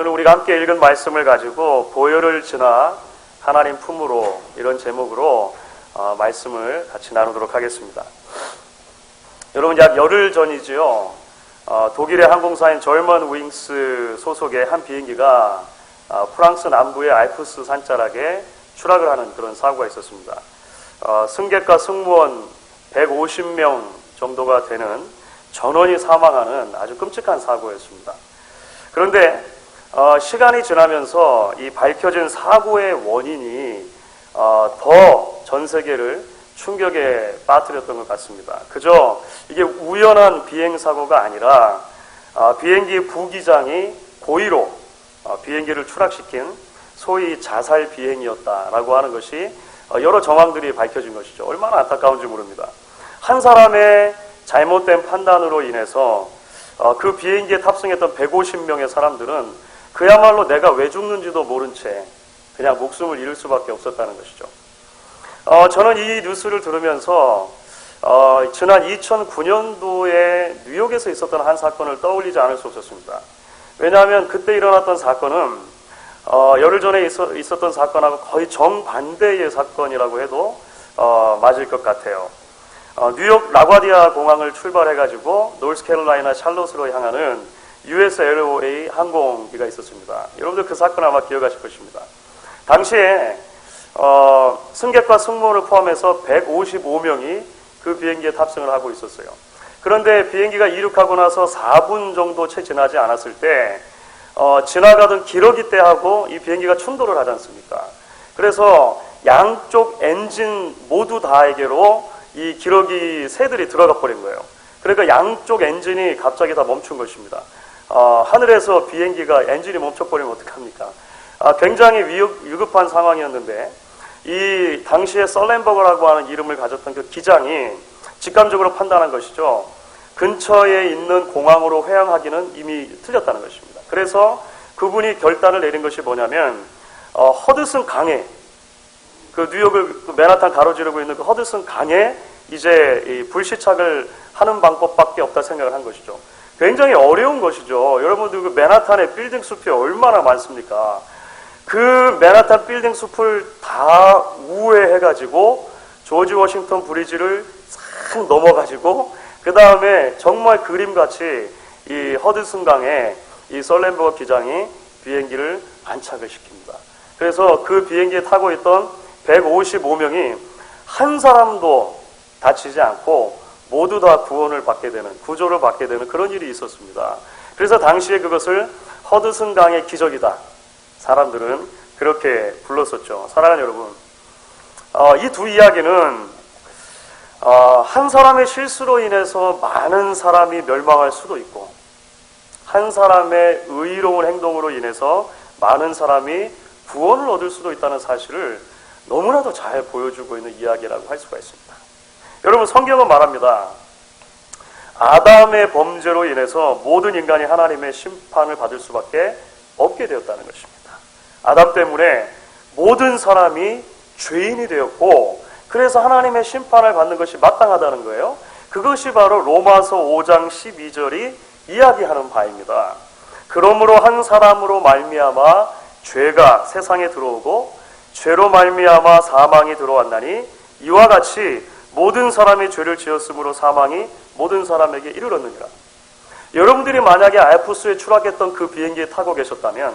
오늘 우리가 함께 읽은 말씀을 가지고 보혈을 지나 하나님 품으로 이런 제목으로 어, 말씀을 같이 나누도록 하겠습니다. 여러분 약 열흘 전이지요. 어, 독일의 항공사인 절먼 윙스 소속의 한 비행기가 어, 프랑스 남부의 알프스 산자락에 추락을 하는 그런 사고가 있었습니다. 어, 승객과 승무원 150명 정도가 되는 전원이 사망하는 아주 끔찍한 사고였습니다. 그런데 어, 시간이 지나면서 이 밝혀진 사고의 원인이 어, 더 전 세계를 충격에 빠뜨렸던 것 같습니다. 그저 이게 우연한 비행 사고가 아니라 어, 비행기 부기장이 고의로 어, 비행기를 추락시킨 소위 자살 비행이었다라고 하는 것이 어, 여러 정황들이 밝혀진 것이죠. 얼마나 안타까운지 모릅니다. 한 사람의 잘못된 판단으로 인해서 어, 그 비행기에 탑승했던 150명의 사람들은 그야말로 내가 왜 죽는지도 모른 채 그냥 목숨을 잃을 수밖에 없었다는 것이죠. 어, 저는 이 뉴스를 들으면서 어, 지난 2009년도에 뉴욕에서 있었던 한 사건을 떠올리지 않을 수 없었습니다. 왜냐하면 그때 일어났던 사건은 어, 열흘 전에 있어, 있었던 사건하고 거의 정반대의 사건이라고 해도 어, 맞을 것 같아요. 어, 뉴욕 라과디아 공항을 출발해가지고 노스캐롤라이나 샬롯으로 향하는 USLOA 항공기가 있었습니다. 여러분들 그 사건 아마 기억하실 것입니다. 당시에 어, 승객과 승무원을 포함해서 155명이 그 비행기에 탑승을 하고 있었어요. 그런데 비행기가 이륙하고 나서 4분 정도 채 지나지 않았을 때 어, 지나가던 기러기 때하고 이 비행기가 충돌을 하지 않습니까? 그래서 양쪽 엔진 모두 다에게로 이 기러기 새들이 들어가 버린 거예요. 그러니까 양쪽 엔진이 갑자기 다 멈춘 것입니다. 어, 하늘에서 비행기가 엔진이 멈춰버리면 어떡합니까? 아, 굉장히 위급, 위급한 상황이었는데 이 당시에 썰렌버거라고 하는 이름을 가졌던 그 기장이 직감적으로 판단한 것이죠. 근처에 있는 공항으로 회항하기는 이미 틀렸다는 것입니다. 그래서 그분이 결단을 내린 것이 뭐냐면 어, 허드슨 강에 그 뉴욕을 그 맨하탄 가로지르고 있는 그 허드슨 강에 이제 이 불시착을 하는 방법밖에 없다 생각을 한 것이죠. 굉장히 어려운 것이죠. 여러분들 그 맨하탄의 빌딩 숲이 얼마나 많습니까? 그 맨하탄 빌딩 숲을 다 우회해가지고 조지 워싱턴 브리지를 싹 넘어가지고 그 다음에 정말 그림같이 이 허드슨 강에 이 설렌버거 기장이 비행기를 안착을 시킵니다. 그래서 그 비행기에 타고 있던 155명이 한 사람도 다치지 않고 모두 다 구원을 받게 되는 구조를 받게 되는 그런 일이 있었습니다. 그래서 당시에 그것을 허드슨 강의 기적이다. 사람들은 그렇게 불렀었죠. 사랑하는 여러분, 어, 이두 이야기는 어, 한 사람의 실수로 인해서 많은 사람이 멸망할 수도 있고 한 사람의 의로운 행동으로 인해서 많은 사람이 구원을 얻을 수도 있다는 사실을 너무나도 잘 보여주고 있는 이야기라고 할 수가 있습니다. 여러분 성경은 말합니다. 아담의 범죄로 인해서 모든 인간이 하나님의 심판을 받을 수밖에 없게 되었다는 것입니다. 아담 때문에 모든 사람이 죄인이 되었고 그래서 하나님의 심판을 받는 것이 마땅하다는 거예요. 그것이 바로 로마서 5장 12절이 이야기하는 바입니다. 그러므로 한 사람으로 말미암아 죄가 세상에 들어오고 죄로 말미암아 사망이 들어왔나니 이와 같이 모든 사람이 죄를 지었으므로 사망이 모든 사람에게 이르렀느니라. 여러분들이 만약에 알프스에 추락했던 그 비행기에 타고 계셨다면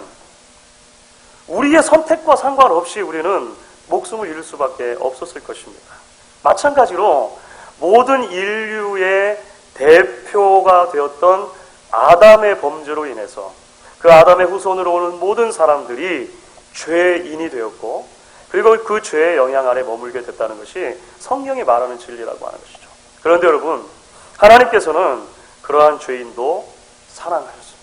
우리의 선택과 상관없이 우리는 목숨을 잃을 수밖에 없었을 것입니다. 마찬가지로 모든 인류의 대표가 되었던 아담의 범죄로 인해서 그 아담의 후손으로 오는 모든 사람들이 죄인이 되었고 그리고 그 죄의 영향 아래 머물게 됐다는 것이 성경이 말하는 진리라고 하는 것이죠. 그런데 여러분, 하나님께서는 그러한 죄인도 사랑하셨습니다.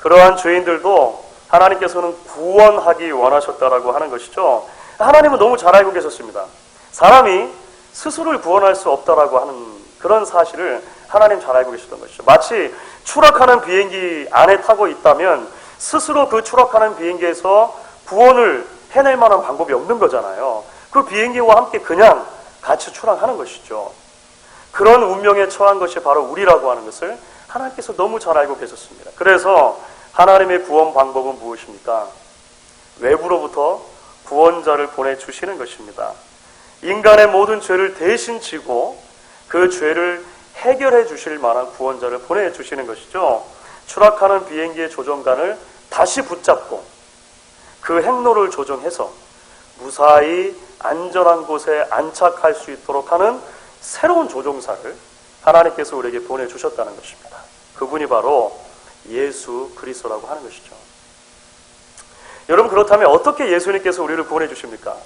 그러한 죄인들도 하나님께서는 구원하기 원하셨다라고 하는 것이죠. 하나님은 너무 잘 알고 계셨습니다. 사람이 스스로를 구원할 수 없다라고 하는 그런 사실을 하나님 잘 알고 계셨던 것이죠. 마치 추락하는 비행기 안에 타고 있다면 스스로 그 추락하는 비행기에서 구원을 해낼 만한 방법이 없는 거잖아요. 그 비행기와 함께 그냥 같이 추락하는 것이죠. 그런 운명에 처한 것이 바로 우리라고 하는 것을 하나님께서 너무 잘 알고 계셨습니다. 그래서 하나님의 구원 방법은 무엇입니까? 외부로부터 구원자를 보내주시는 것입니다. 인간의 모든 죄를 대신 지고 그 죄를 해결해 주실 만한 구원자를 보내주시는 것이죠. 추락하는 비행기의 조종관을 다시 붙잡고 그 행로를 조정해서 무사히 안전한 곳에 안착할 수 있도록 하는 새로운 조종사를 하나님께서 우리에게 보내주셨다는 것입니다. 그분이 바로 예수 그리스도라고 하는 것이죠. 여러분 그렇다면 어떻게 예수님께서 우리를 구원해 주십니까?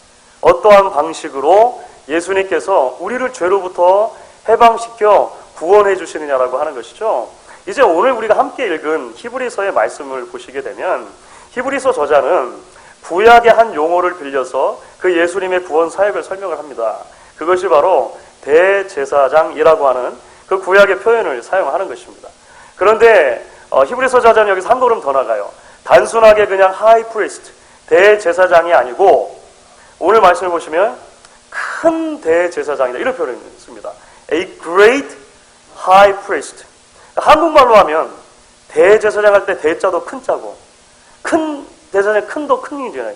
어떠한 방식으로 예수님께서 우리를 죄로부터 해방시켜 구원해 주시느냐라고 하는 것이죠. 이제 오늘 우리가 함께 읽은 히브리서의 말씀을 보시게 되면 히브리서 저자는 구약의 한 용어를 빌려서 그 예수님의 구원 사역을 설명을 합니다. 그것이 바로 대제사장이라고 하는 그 구약의 표현을 사용하는 것입니다. 그런데 어, 히브리서 저자는 여기서 한 걸음 더 나가요. 단순하게 그냥 하이 프리스트 대제사장이 아니고 오늘 말씀을 보시면 큰 대제사장이다 이런 표현을 씁니다. A great high priest. 한국말로 하면 대제사장 할 때 대자도 큰 자고 큰 대제사장 큰도 큰 이잖아요.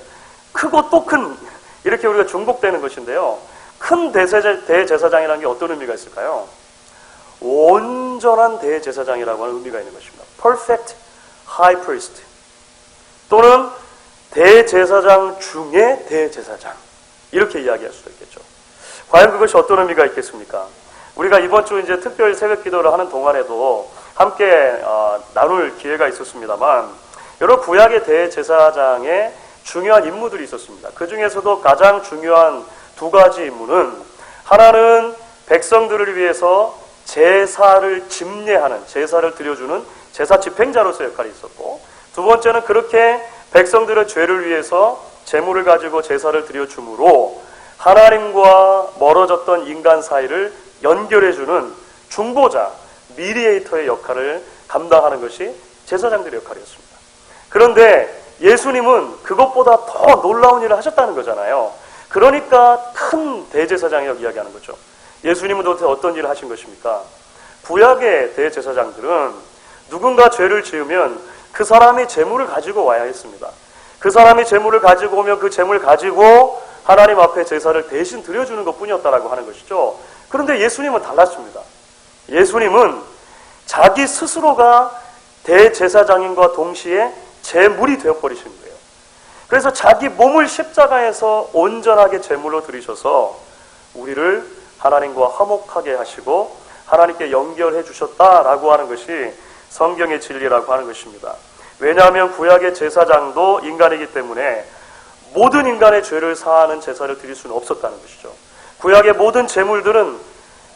크고 또 큰 이렇게 우리가 중복되는 것인데요. 큰 대제사, 대제사장이라는 게 어떤 의미가 있을까요? 온전한 대제사장이라고 하는 의미가 있는 것입니다. Perfect high priest. 또는 대제사장 중에 대제사장. 이렇게 이야기할 수도 있겠죠. 과연 그것이 어떤 의미가 있겠습니까? 우리가 이번 주 이제 특별 새벽 기도를 하는 동안에도 함께 어, 나눌 기회가 있었습니다만 여러 구약의 대제사장의 중요한 임무들이 있었습니다. 그 중에서도 가장 중요한 두 가지 임무는 하나는 백성들을 위해서 제사를 집례하는 제사를 드려주는 제사 집행자로서 역할이 있었고 두 번째는 그렇게 백성들의 죄를 위해서 제물을 가지고 제사를 드려 주므로 하나님과 멀어졌던 인간 사이를 연결해 주는 중보자 미디에이터의 역할을 감당하는 것이 제사장들의 역할이었습니다. 그런데 예수님은 그것보다 더 놀라운 일을 하셨다는 거잖아요. 그러니까 큰 대제사장이라고 이야기하는 거죠. 예수님은 도대체 어떤 일을 하신 것입니까? 구약의 대제사장들은 누군가 죄를 지으면 그 사람이 재물을 가지고 와야 했습니다. 그 사람이 재물을 가지고 오면 그 재물을 가지고 하나님 앞에 제사를 대신 드려주는 것 뿐이었다라고 하는 것이죠. 그런데 예수님은 달랐습니다. 예수님은 자기 스스로가 대제사장인과 동시에 제물이 되어버리신 거예요. 그래서 자기 몸을 십자가에서 온전하게 제물로 드리셔서 우리를 하나님과 화목하게 하시고 하나님께 연결해 주셨다라고 하는 것이 성경의 진리라고 하는 것입니다. 왜냐하면 구약의 제사장도 인간이기 때문에 모든 인간의 죄를 사하는 제사를 드릴 수는 없었다는 것이죠. 구약의 모든 제물들은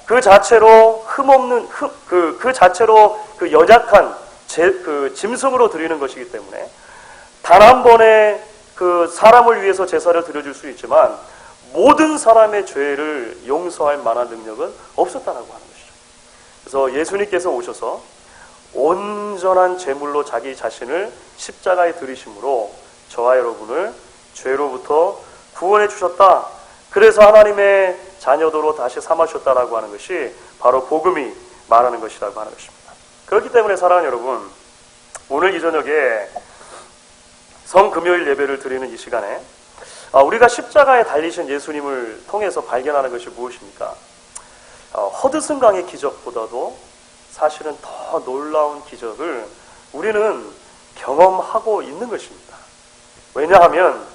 그 자체로 흠없는 흠, 그, 그 자체로 그 연약한 제, 그 짐승으로 드리는 것이기 때문에 단 한 번에 그 사람을 위해서 제사를 드려줄 수 있지만 모든 사람의 죄를 용서할 만한 능력은 없었다라고 하는 것이죠. 그래서 예수님께서 오셔서 온전한 제물로 자기 자신을 십자가에 들이심으로 저와 여러분을 죄로부터 구원해 주셨다. 그래서 하나님의 자녀도로 다시 삼아주셨다라고 하는 것이 바로 복음이 말하는 것이라고 하는 것입니다. 그렇기 때문에 사랑하는 여러분, 오늘 이 저녁에 성금요일 예배를 드리는 이 시간에 아, 우리가 십자가에 달리신 예수님을 통해서 발견하는 것이 무엇입니까? 어, 허드슨강의 기적보다도 사실은 더 놀라운 기적을 우리는 경험하고 있는 것입니다. 왜냐하면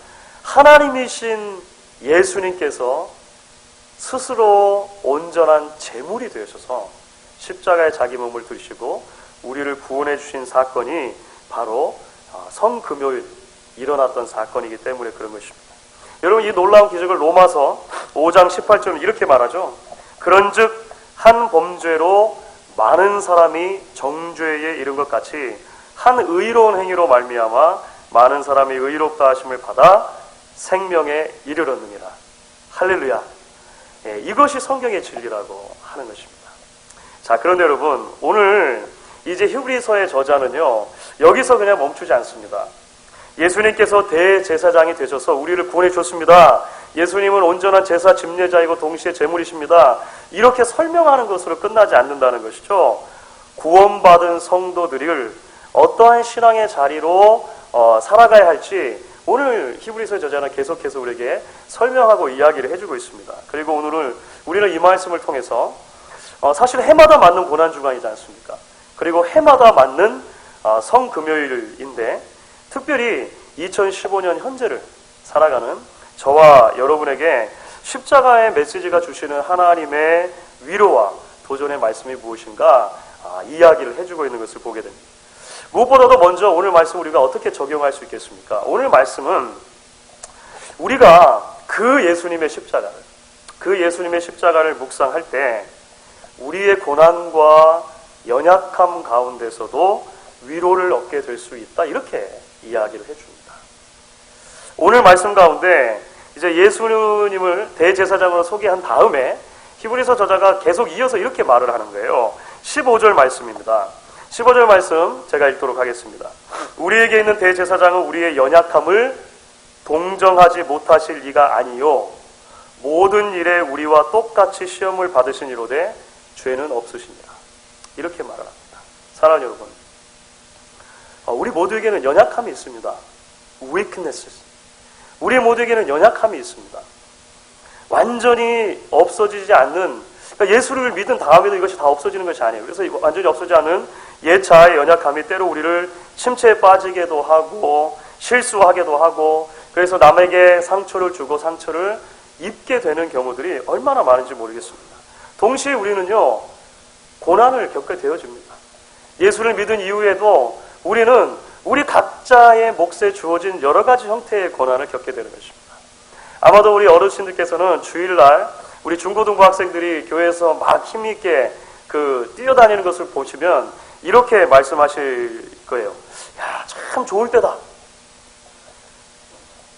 하나님이신 예수님께서 스스로 온전한 제물이 되셔서 십자가에 자기 몸을 드시고 우리를 구원해 주신 사건이 바로 어, 성금요일 일어났던 사건이기 때문에 그런 것입니다. 여러분 이 놀라운 기적을 로마서 5장 18절은 이렇게 말하죠. 그런즉 한 범죄로 많은 사람이 정죄에 이른 것 같이 한 의로운 행위로 말미암아 많은 사람이 의롭다 하심을 받아 생명에 이르렀느니라. 할렐루야. 예, 이것이 성경의 진리라고 하는 것입니다. 자, 그런데 여러분, 오늘 이제 히브리서의 저자는요, 여기서 그냥 멈추지 않습니다. 예수님께서 대제사장이 되셔서 우리를 구원해 줬습니다. 예수님은 온전한 제사 집례자이고 동시에 제물이십니다. 이렇게 설명하는 것으로 끝나지 않는다는 것이죠. 구원받은 성도들을 어떠한 신앙의 자리로 어, 살아가야 할지 오늘 히브리서 저자는 계속해서 우리에게 설명하고 이야기를 해주고 있습니다. 그리고 오늘은 우리는 이 말씀을 통해서 어, 사실 해마다 맞는 고난 주간이지 않습니까? 그리고 해마다 맞는 어, 성금요일인데 특별히 2015년 현재를 살아가는 저와 여러분에게 십자가의 메시지가 주시는 하나님의 위로와 도전의 말씀이 무엇인가 아, 이야기를 해주고 있는 것을 보게 됩니다. 무엇보다도 먼저 오늘 말씀 우리가 어떻게 적용할 수 있겠습니까? 오늘 말씀은 우리가 그 예수님의 십자가를 그 예수님의 십자가를 묵상할 때 우리의 고난과 연약함 가운데서도 위로를 얻게 될 수 있다 이렇게 이야기를 해줍니다. 오늘 말씀 가운데 이제 예수님을 대제사장으로 소개한 다음에 히브리서 저자가 계속 이어서 이렇게 말을 하는 거예요. 15절 말씀입니다. 15절 말씀 제가 읽도록 하겠습니다. 우리에게 있는 대제사장은 우리의 연약함을 동정하지 못하실 이가 아니요 모든 일에 우리와 똑같이 시험을 받으신 이로되 죄는 없으시니라. 이렇게 말을 합니다. 사랑하는 여러분, 어, 우리 모두에게는 연약함이 있습니다. weaknesses. 우리 모두에게는 연약함이 있습니다. 완전히 없어지지 않는 그러니까 예수를 믿은 다음에도 이것이 다 없어지는 것이 아니에요. 그래서 완전히 없어지지 않은 옛자의 연약함이 때로 우리를 침체에 빠지게도 하고 실수하게도 하고 그래서 남에게 상처를 주고 상처를 입게 되는 경우들이 얼마나 많은지 모르겠습니다. 동시에 우리는요 고난을 겪게 되어집니다. 예수를 믿은 이후에도 우리는 우리 각자의 몫에 주어진 여러 가지 형태의 고난을 겪게 되는 것입니다. 아마도 우리 어르신들께서는 주일날 우리 중고등부 학생들이 교회에서 막 힘있게 그 뛰어다니는 것을 보시면 이렇게 말씀하실 거예요. 야, 참 좋을 때다.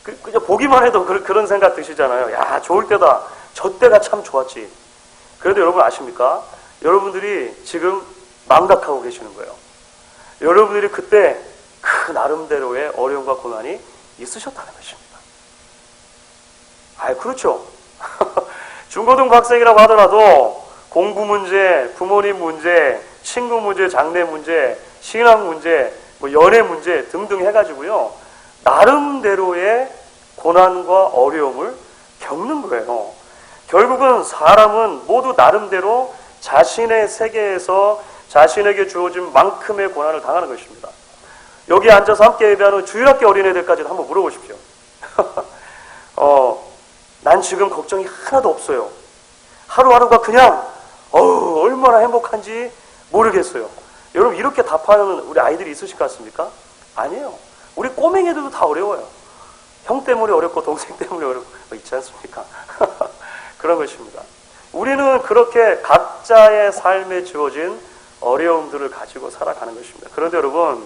그, 그냥 보기만 해도 그, 그런 생각 드시잖아요. 야, 좋을 때다. 저 때가 참 좋았지. 그래도 여러분 아십니까? 여러분들이 지금 망각하고 계시는 거예요. 여러분들이 그때 그 나름대로의 어려움과 고난이 있으셨다는 것입니다. 아, 그렇죠. 중고등부 학생이라고 하더라도 공부 문제, 부모님 문제, 친구 문제, 장래 문제, 신앙 문제, 뭐 연애 문제 등등 해가지고요. 나름대로의 고난과 어려움을 겪는 거예요. 결국은 사람은 모두 나름대로 자신의 세계에서 자신에게 주어진 만큼의 고난을 당하는 것입니다. 여기 앉아서 함께 예배하는 주일학교 어린애들까지도 한번 물어보십시오. 어, 난 지금 걱정이 하나도 없어요. 하루하루가 그냥 어우, 얼마나 행복한지 모르겠어요. 여러분 이렇게 답하는 우리 아이들이 있으실 것 같습니까? 아니에요. 우리 꼬맹이들도 다 어려워요. 형 때문에 어렵고 동생 때문에 어렵고 뭐 있지 않습니까? 그런 것입니다. 우리는 그렇게 각자의 삶에 주어진 어려움들을 가지고 살아가는 것입니다. 그런데 여러분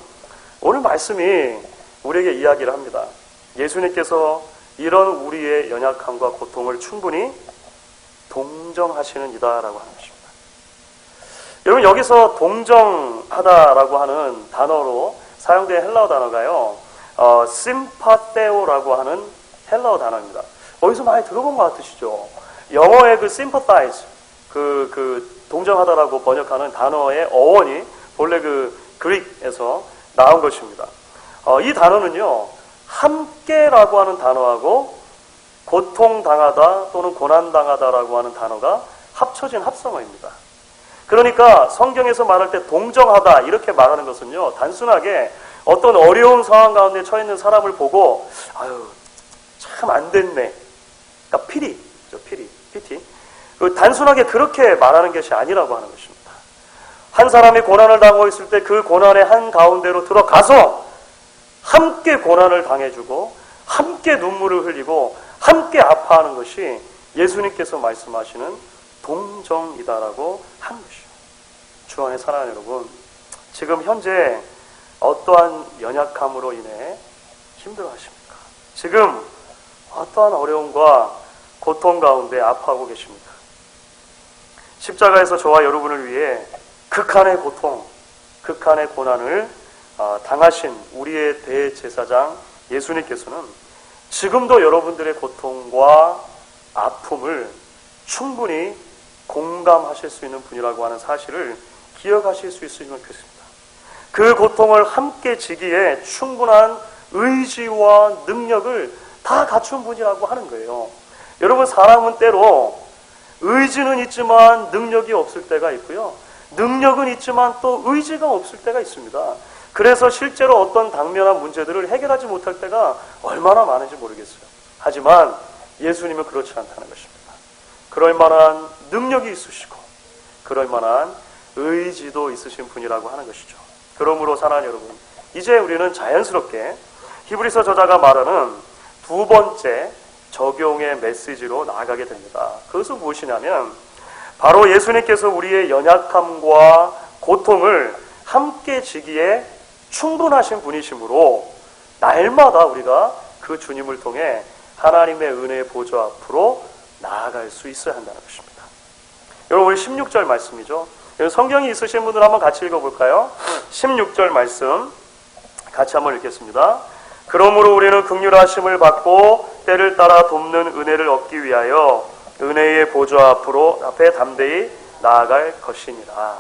오늘 말씀이 우리에게 이야기를 합니다. 예수님께서 이런 우리의 연약함과 고통을 충분히 동정하시는 이다라고 하는 것입니다. 여러분 여기서 동정하다라고 하는 단어로 사용된 헬라어 단어가요. 어, 심파테오라고 하는 헬라어 단어입니다. 어디서 많이 들어본 것 같으시죠? 영어의 그 sympathize, 그, 그, 동정하다라고 번역하는 단어의 어원이 본래 그 그릭에서 나온 것입니다. 어, 이 단어는요, 함께라고 하는 단어하고 고통당하다 또는 고난당하다라고 하는 단어가 합쳐진 합성어입니다. 그러니까 성경에서 말할 때 동정하다 이렇게 말하는 것은요, 단순하게 어떤 어려운 상황 가운데 처해 있는 사람을 보고, 아유, 참 안 됐네. 그러니까 피리, 피리, 그 단순하게 그렇게 말하는 것이 아니라고 하는 것입니다. 한 사람이 고난을 당하고 있을 때 그 고난의 한 가운데로 들어가서 함께 고난을 당해주고 함께 눈물을 흘리고 함께 아파하는 것이 예수님께서 말씀하시는 동정이다라고 하는 것이요. 주 안에 사랑하는 여러분, 지금 현재 어떠한 연약함으로 인해 힘들어하십니까? 지금 어떠한 어려움과 고통 가운데 아파하고 계십니까? 십자가에서 저와 여러분을 위해 극한의 고통, 극한의 고난을 아, 당하신 우리의 대제사장 예수님께서는 지금도 여러분들의 고통과 아픔을 충분히 공감하실 수 있는 분이라고 하는 사실을 기억하실 수 있으면 좋겠습니다. 그 고통을 함께 지기에 충분한 의지와 능력을 다 갖춘 분이라고 하는 거예요. 여러분, 사람은 때로 의지는 있지만 능력이 없을 때가 있고요. 능력은 있지만 또 의지가 없을 때가 있습니다. 그래서 실제로 어떤 당면한 문제들을 해결하지 못할 때가 얼마나 많은지 모르겠어요. 하지만 예수님은 그렇지 않다는 것입니다. 그럴 만한 능력이 있으시고, 그럴 만한 의지도 있으신 분이라고 하는 것이죠. 그러므로 사랑하는 여러분, 이제 우리는 자연스럽게 히브리서 저자가 말하는 두 번째 적용의 메시지로 나아가게 됩니다. 그것은 무엇이냐면 바로 예수님께서 우리의 연약함과 고통을 함께 지기에 충분하신 분이시므로 날마다 우리가 그 주님을 통해 하나님의 은혜의 보좌 앞으로 나아갈 수 있어야 한다는 것입니다. 여러분, 우리 16절 말씀이죠. 성경이 있으신 분들 한번 같이 읽어볼까요? 16절 말씀 같이 한번 읽겠습니다. 그러므로 우리는 극률하심을 받고 때를 따라 돕는 은혜를 얻기 위하여 은혜의 보좌 앞으로 앞에 담대히 나아갈 것이니라.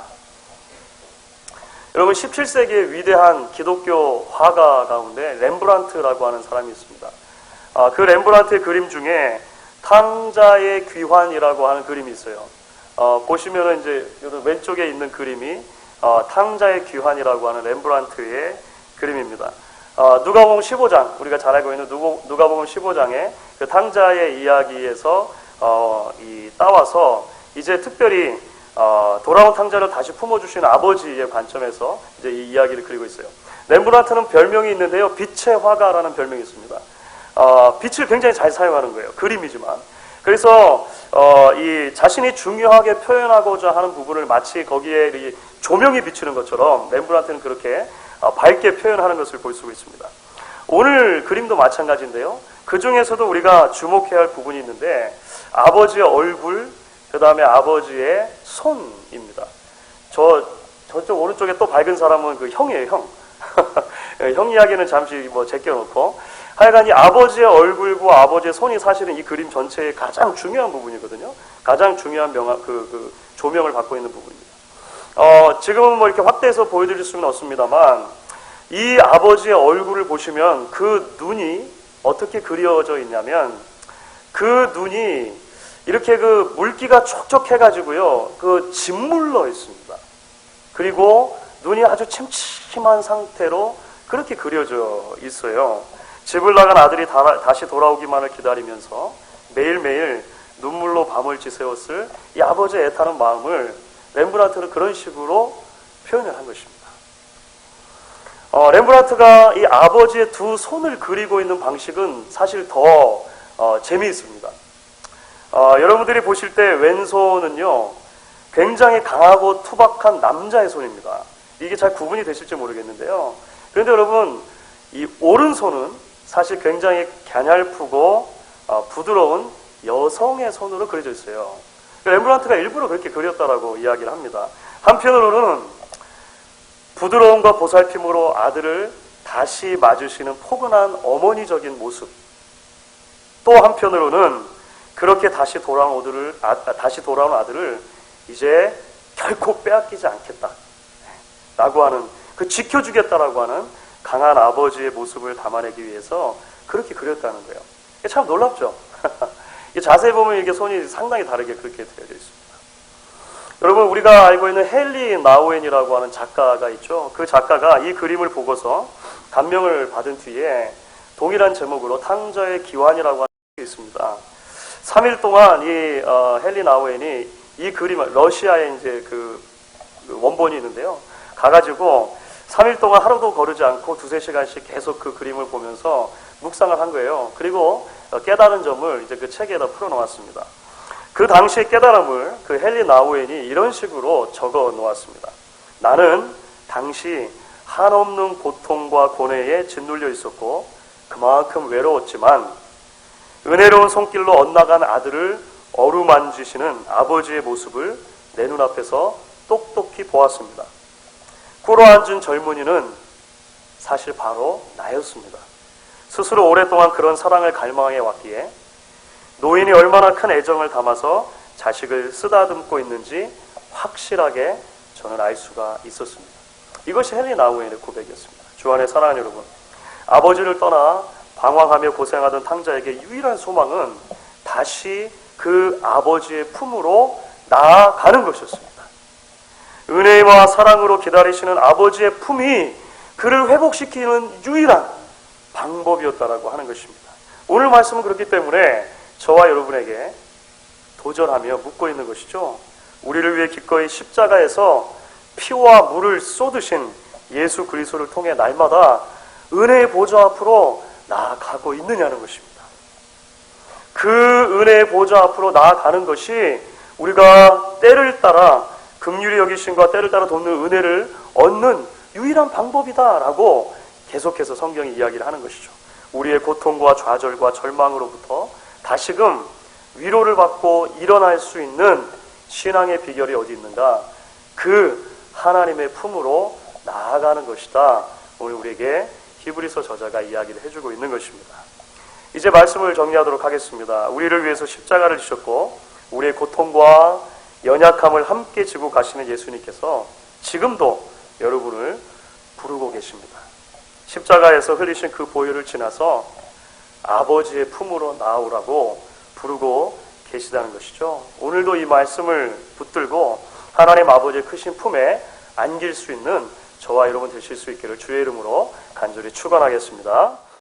여러분 17세기의 위대한 기독교 화가 가운데 렘브란트라고 하는 사람이 있습니다. 아, 그 렘브란트의 그림 중에 탕자의 귀환이라고 하는 그림이 있어요. 어, 보시면은 이제 왼쪽에 있는 그림이 어, 탕자의 귀환이라고 하는 렘브란트의 그림입니다. 어, 누가복음 15장 우리가 잘 알고 있는 누가복음 15장의 그 탕자의 이야기에서 어, 이 따와서 이제 특별히 어, 돌아온 탕자를 다시 품어주시는 아버지의 관점에서 이제 이 이야기를 그리고 있어요. 렘브란트는 별명이 있는데요, 빛의 화가라는 별명이 있습니다. 어, 빛을 굉장히 잘 사용하는 거예요. 그림이지만. 그래서 어, 이 자신이 중요하게 표현하고자 하는 부분을 마치 거기에 이 조명이 비치는 것처럼 렘브란트는 그렇게 어, 밝게 표현하는 것을 볼 수 있습니다. 오늘 그림도 마찬가지인데요. 그 중에서도 우리가 주목해야 할 부분이 있는데 아버지의 얼굴, 그 다음에 아버지의 손입니다. 저 저쪽 오른쪽에 또 밝은 사람은 그 형이에요, 형. 형 이야기는 잠시 뭐 제껴놓고 하여간 이 아버지의 얼굴과 아버지의 손이 사실은 이 그림 전체의 가장 중요한 부분이거든요. 가장 중요한 명화, 그, 그 조명을 받고 있는 부분입니다. 어, 지금은 뭐 이렇게 확대해서 보여드릴 수는 없습니다만 이 아버지의 얼굴을 보시면 그 눈이 어떻게 그려져 있냐면 그 눈이 이렇게 그 물기가 촉촉해가지고요, 그 짓물러 있습니다. 그리고 눈이 아주 침침한 상태로 그렇게 그려져 있어요. 집을 나간 아들이 다시 돌아오기만을 기다리면서 매일매일 눈물로 밤을 지새웠을 이 아버지의 애타는 마음을 렘브란트는 그런 식으로 표현을 한 것입니다. 어, 렘브란트가 이 아버지의 두 손을 그리고 있는 방식은 사실 더 어, 재미있습니다. 어, 여러분들이 보실 때 왼손은요, 굉장히 강하고 투박한 남자의 손입니다. 이게 잘 구분이 되실지 모르겠는데요. 그런데 여러분, 이 오른손은 사실 굉장히 갸냘프고 어, 부드러운 여성의 손으로 그려져 있어요. 렘브란트가 일부러 그렇게 그렸다라고 이야기를 합니다. 한편으로는 부드러움과 보살핌으로 아들을 다시 맞으시는 포근한 어머니적인 모습. 또 한편으로는 그렇게 다시 돌아온 아들을, 아, 다시 돌아온 아들을 이제 결코 빼앗기지 않겠다. 라고 하는, 그 지켜주겠다라고 하는 강한 아버지의 모습을 담아내기 위해서 그렇게 그렸다는 거예요. 참 놀랍죠? 자세히 보면 이게 손이 상당히 다르게 그렇게 되어져 있습니다. 여러분, 우리가 알고 있는 헨리 나우엔이라고 하는 작가가 있죠. 그 작가가 이 그림을 보고서 감명을 받은 뒤에 동일한 제목으로 탕저의 기환이라고 하는 게 있습니다. 3일 동안 이 어, 헨리 나우엔이 이 그림을 러시아에 이제 그, 그 원본이 있는데요. 가가지고 3일 동안 하루도 거르지 않고 두세 시간씩 계속 그 그림을 보면서 묵상을 한 거예요. 그리고 깨달은 점을 이제 그 책에다 풀어놓았습니다. 그 당시의 깨달음을 그 헨리 나우엔이 이런 식으로 적어 놓았습니다. 나는 당시 한없는 고통과 고뇌에 짓눌려 있었고 그만큼 외로웠지만 은혜로운 손길로 엇나간 아들을 어루만지시는 아버지의 모습을 내 눈앞에서 똑똑히 보았습니다. 꿇어 앉은 젊은이는 사실 바로 나였습니다. 스스로 오랫동안 그런 사랑을 갈망해 왔기에 노인이 얼마나 큰 애정을 담아서 자식을 쓰다듬고 있는지 확실하게 저는 알 수가 있었습니다. 이것이 헨리 나우엔의 고백이었습니다. 주 안에 사랑하는 여러분, 아버지를 떠나 방황하며 고생하던 탕자에게 유일한 소망은 다시 그 아버지의 품으로 나아가는 것이었습니다. 은혜와 사랑으로 기다리시는 아버지의 품이 그를 회복시키는 유일한 방법이었다라고 하는 것입니다. 오늘 말씀은 그렇기 때문에 저와 여러분에게 도전하며 묻고 있는 것이죠. 우리를 위해 기꺼이 십자가에서 피와 물을 쏟으신 예수 그리스도를 통해 날마다 은혜의 보좌 앞으로 나아가고 있느냐는 것입니다. 그 은혜의 보좌 앞으로 나아가는 것이 우리가 때를 따라 긍휼히 여기심과 때를 따라 돕는 은혜를 얻는 유일한 방법이다라고 계속해서 성경이 이야기를 하는 것이죠. 우리의 고통과 좌절과 절망으로부터 다시금 위로를 받고 일어날 수 있는 신앙의 비결이 어디 있는가? 그 하나님의 품으로 나아가는 것이다. 오늘 우리에게 히브리서 저자가 이야기를 해주고 있는 것입니다. 이제 말씀을 정리하도록 하겠습니다. 우리를 위해서 십자가를 지셨고 우리의 고통과 연약함을 함께 지고 가시는 예수님께서 지금도 여러분을 부르고 계십니다. 십자가에서 흘리신 그 보혈을 지나서 아버지의 품으로 나오라고 부르고 계시다는 것이죠. 오늘도 이 말씀을 붙들고 하나님 아버지의 크신 품에 안길 수 있는 저와 여러분 되실 수 있기를 주의 이름으로 간절히 축원하겠습니다.